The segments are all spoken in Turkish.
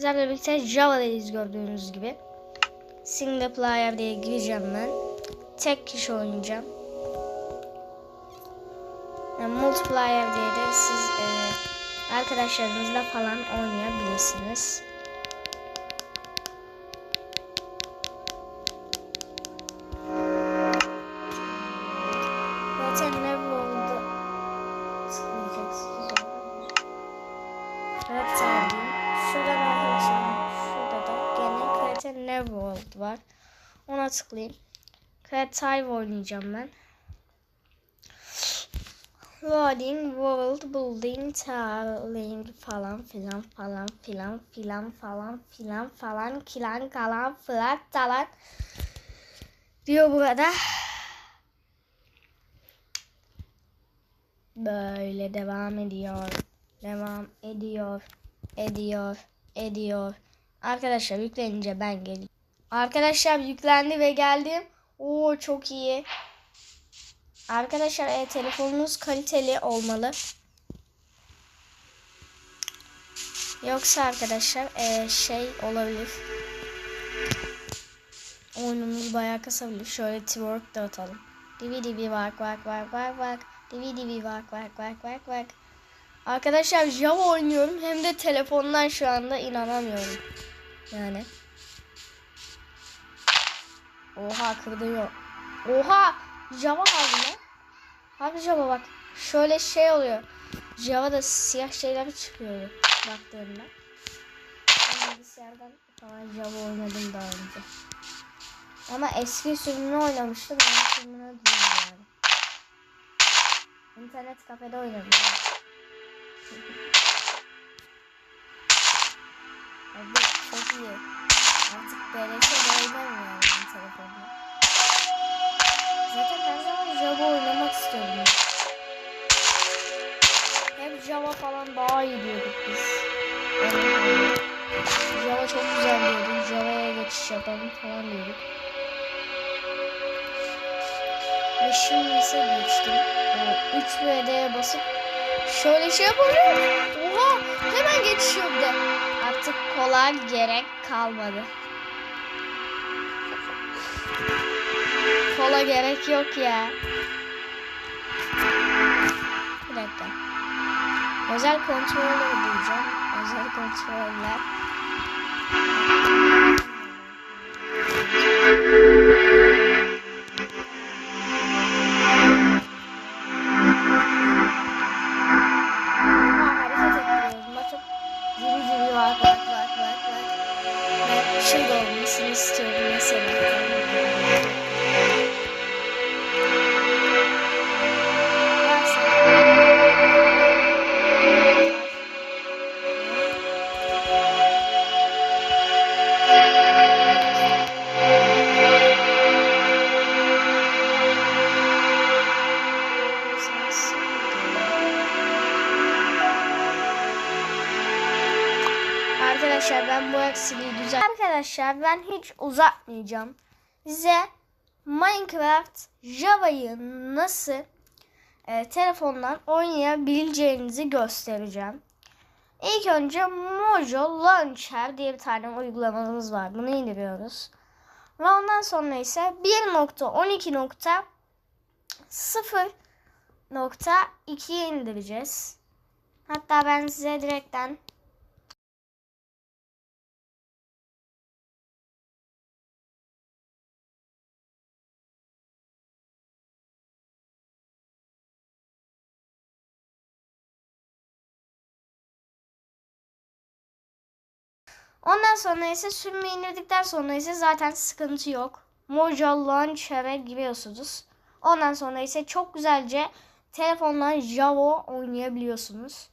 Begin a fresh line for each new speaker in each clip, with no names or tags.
Sizlerle birlikte Java'dayız gördüğünüz gibi. Single player diye gireceğim ben. Tek kişi oynayacağım. Yani multiplayer diye de siz e, arkadaşlarınızla falan oynayabilirsiniz. World var. Ona tıklayayım. Creative oynayacağım ben. Loading, world building, tiling falan filan falan filan filan falan filan falan kilan kalan fırat talan diyor burada. Böyle devam ediyor. Devam ediyor. Ediyor. Ediyor. Arkadaşlar yüklenince ben geleceğim. Arkadaşlar yüklendi ve geldim. Oo çok iyi. Arkadaşlar e, telefonunuz kaliteli olmalı. Yoksa arkadaşlar e, şey olabilir. Oyunumuz bayağı kasabilir. Şöyle twerk da atalım. Divi divi bak bak bak bak bak. Divi divi bak bak bak bak bak. Arkadaşlar Java oynuyorum hem de telefondan şu anda inanamıyorum. Yani. Oha kırdıyor. Oha Java harbi lan. Harbi Java bak. Şöyle şey oluyor. Java'da siyah şeyler çıkıyor baktığında. Ben bilgisayardan falan Java oynadım daha önce. Ama eski sürümünü oynamıştım. Yeni sürümünü değil yani. İnternet kafede oynadım. Abi çok iyi. Artık beleşe oynamıyorum telefonda. Zaten her zaman Java oynamak istiyordum. Hep Java falan daha iyi diyorduk biz. Yani Java çok güzel diyorduk. Java'ya geçiş yapalım falan diyorduk. Ve şimdi ise geçtim. O 3 VD'ye basıp şöyle şey yapıyorum. Oha hemen bir de. Artık kola gerek kalmadı. Kola gerek yok ya. Bir dakika. Özel kontroller diyeceğim. Özel kontroller. Arkadaşlar ben bu aksiliği düzen... Arkadaşlar ben hiç uzatmayacağım. Size Minecraft Java'yı nasıl e, telefondan oynayabileceğinizi göstereceğim. İlk önce Mojo Launcher diye bir tane uygulamamız var. Bunu indiriyoruz. Ve ondan sonra ise 1.12.0.2'ye indireceğiz. Hatta ben size direkten Ondan sonra ise sürümü indirdikten sonra ise zaten sıkıntı yok. Mojo Launcher'e giriyorsunuz. Ondan sonra ise çok güzelce telefondan Java oynayabiliyorsunuz.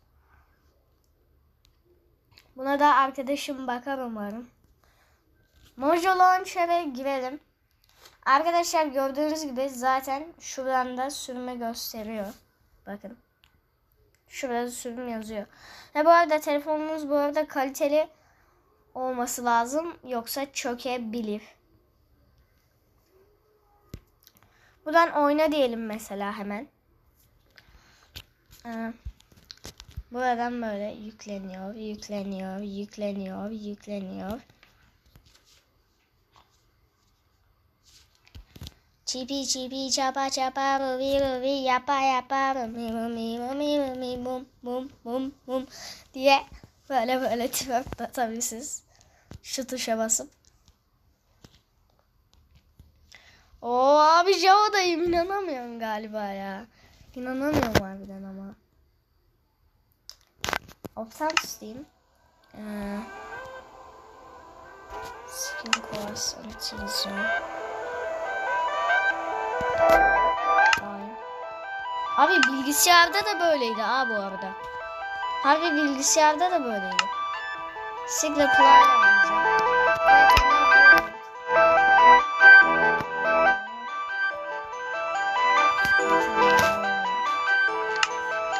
Buna da arkadaşım bakar umarım. Mojo Launcher'e girelim. Arkadaşlar gördüğünüz gibi zaten şuradan da sürümü gösteriyor. Bakın. Şurada sürüm yazıyor. Ve bu arada telefonunuz bu arada kaliteli olması lazım yoksa çökebilir. Buradan oyna diyelim mesela hemen. Ee, Buradan böyle yükleniyor, yükleniyor, yükleniyor, yükleniyor. Çipi çipi çapa çapa rubi rubi yapa yapa rumi rumi rumi rumi bum bum bum bum diye böyle böyle twerk atabilirsiniz. Şu tuşa basıp. Oo abi Java'dayım inanamıyorum galiba ya. İnanamıyorum harbiden ama. Options diyeyim. Ee, skin course utilization. Ay. Abi bilgisayarda da böyleydi ha bu arada. Harbi bilgisayarda da böyleydi. Sigla.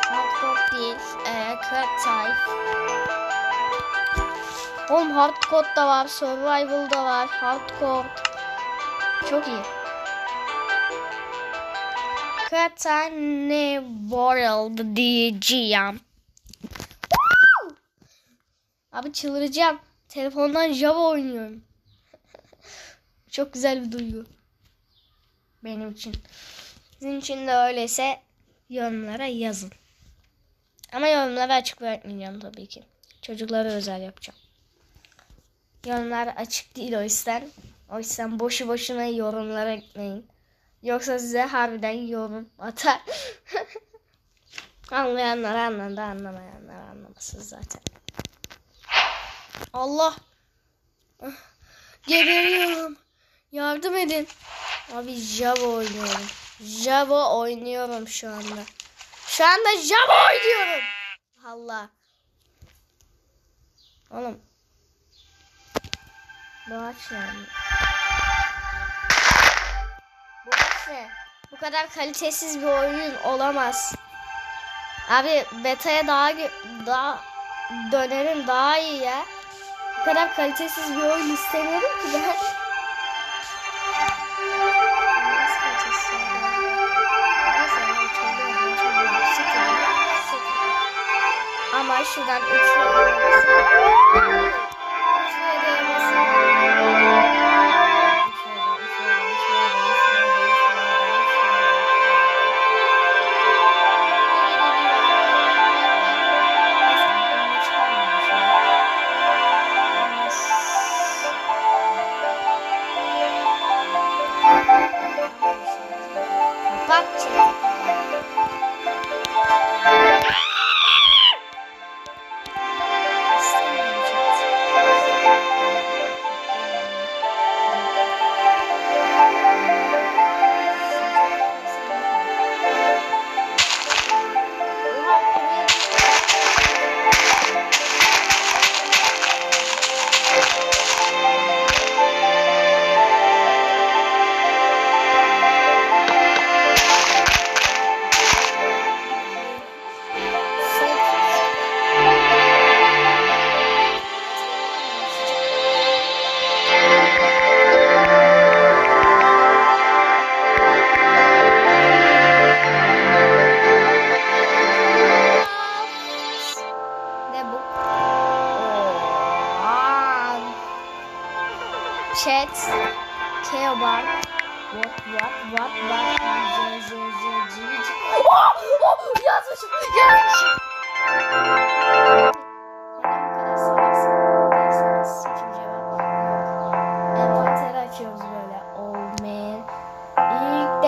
Hardcore değil. Ee, crack type. Oğlum hardcore da var, survival da var, hardcore. Çok iyi. Kaç tane world diyeceğim. Abi çıldıracağım. Telefondan Java oynuyorum. Çok güzel bir duygu. Benim için. Sizin için de öyleyse yorumlara yazın. Ama yorumları açık bırakmayacağım tabii ki. Çocuklara özel yapacağım. Yorumlar açık değil o yüzden. O yüzden boşu boşuna yorumlara gitmeyin. Yoksa size harbiden yorum atar. Anlayanlar anladı, anlamayanlar anlamasın zaten. Allah. Ah, Geberiyorum. Yardım edin. Abi Java oynuyorum. Java oynuyorum şu anda. Şu anda Java oynuyorum. Allah. Oğlum. Bu aç yani. Bu aç ne? Bu kadar kalitesiz bir oyun olamaz. Abi beta'ya daha daha dönerim daha iyi ya. Bu kadar kalitesiz bir oyun istemiyorum ki ben. Nasıl kalitesiz oyun? Neyse,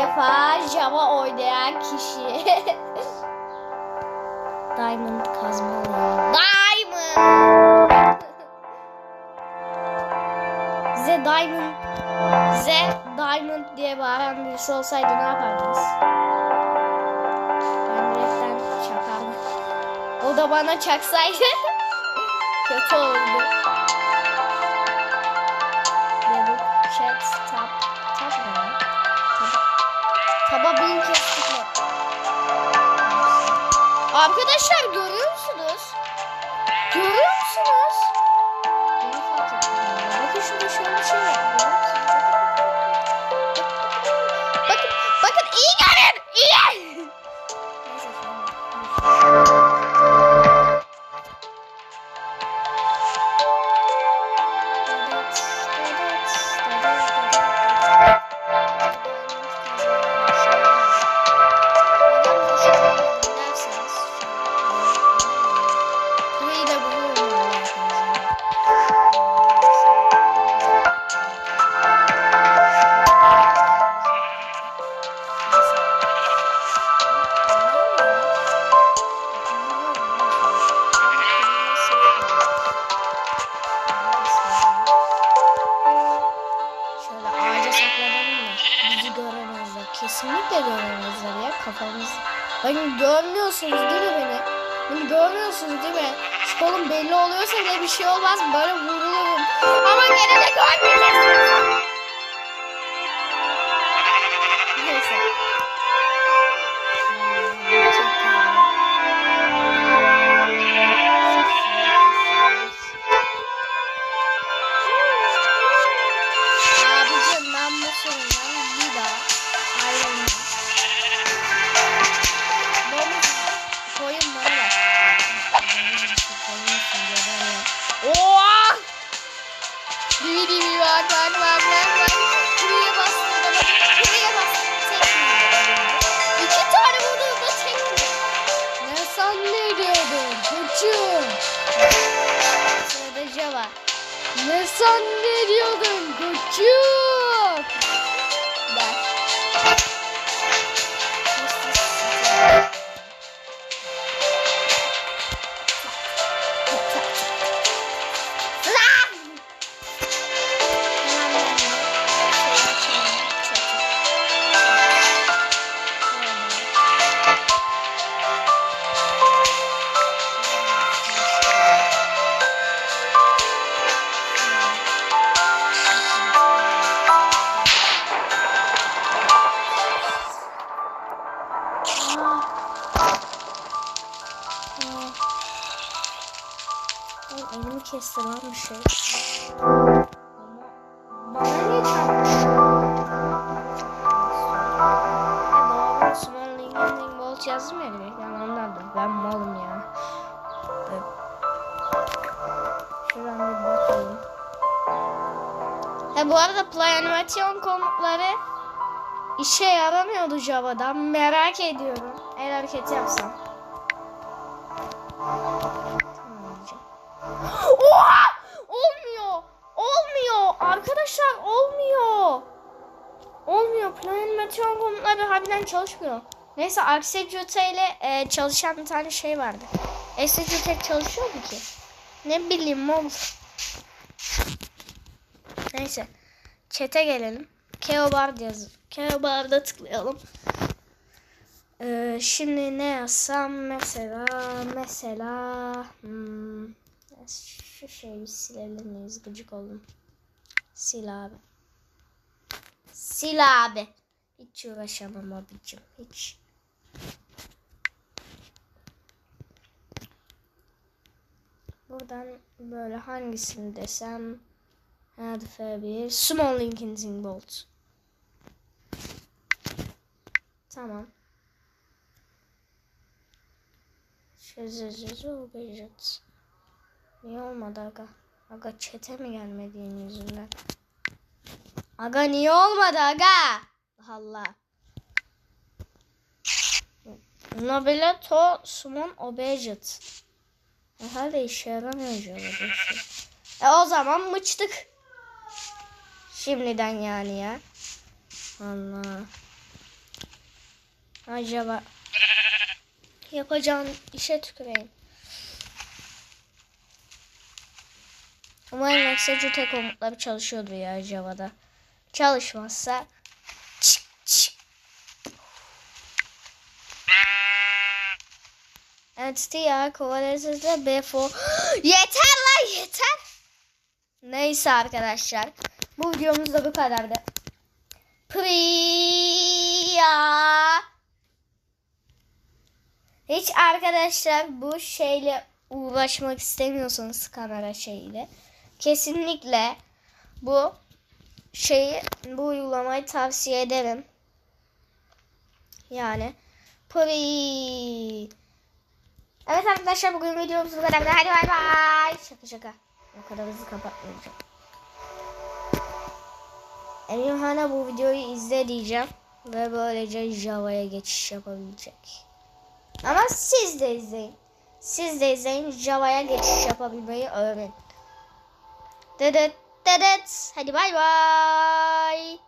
defa Java oynayan kişi. Diamond kazmalı. Diamond. Size Diamond size Diamond diye bağıran birisi olsaydı ne yapardınız? Ben direkten çakardım. O da bana çaksaydı kötü olurdu. Ne bu? Chat, tab, tab ne Arkadaşlar görüyor musunuz? Görüyor musunuz? Bakın şurada şöyle bir şey var. Kafamız. Bakın görmüyorsunuz değil mi beni? Beni görmüyorsunuz değil mi? Şu belli oluyorsa bile bir şey olmaz. Böyle vurulurum. Ama gene de görmeyeceksiniz. Sırada Java.
Ne zannediyordun koçum?
Ver. Kesti lan bir şey. Ama bana Bolt yazdım ya direkt. Yani ondandır. Ben malım ya. Evet. Şuradan bir bakayım. Ha bu arada play animasyon komutları işe yaramıyordu Java'da. Merak ediyorum. El hareketi yapsam. Animasyon komutları harbiden çalışmıyor. Neyse Execute ile e, çalışan bir tane şey vardı. Execute çalışıyor mu ki? Ne bileyim mom. Neyse. Chat'e gelelim. Keobard yazın. Keobard'a tıklayalım. Ee, şimdi ne yazsam mesela mesela hmm, şu şeyi silebilir miyiz? Gıcık oldum. Sil abi. Sil abi. Hiç uğraşamam abicim. Hiç. Buradan böyle hangisini desem Hadi F1 Small Lincoln Bolt Tamam. Şözözözü Gadget. Niye olmadı aga? Aga çete mi gelmediğin yüzünden? Aga niye olmadı aga? Allah. Nobile to summon obedient. Herhalde işe yaramıyor acaba. E o zaman mıçtık. Şimdiden yani ya. Allah. Acaba yapacağım işe tüküreyim. Umarım Execute komutları çalışıyordur ya Java'da. Çalışmazsa çık çık. Entity ya kovalasızda B4. yeter lan yeter. Neyse arkadaşlar. Bu videomuz da bu kadardı. Priya. Hiç arkadaşlar bu şeyle uğraşmak istemiyorsanız kamera şeyiyle kesinlikle bu şeyi bu uygulamayı tavsiye ederim. Yani Pri. Evet arkadaşlar bugün videomuz bu kadar. Hadi bay bay. Şaka şaka. O kadar hızlı kapatmayacağım. Emirhan'a bu videoyu izle diyeceğim. Ve böylece Java'ya geçiş yapabilecek. Ama siz de izleyin. Siz de izleyin. Java'ya geçiş yapabilmeyi öğrenin. Dedet dedet. Hadi bay bay.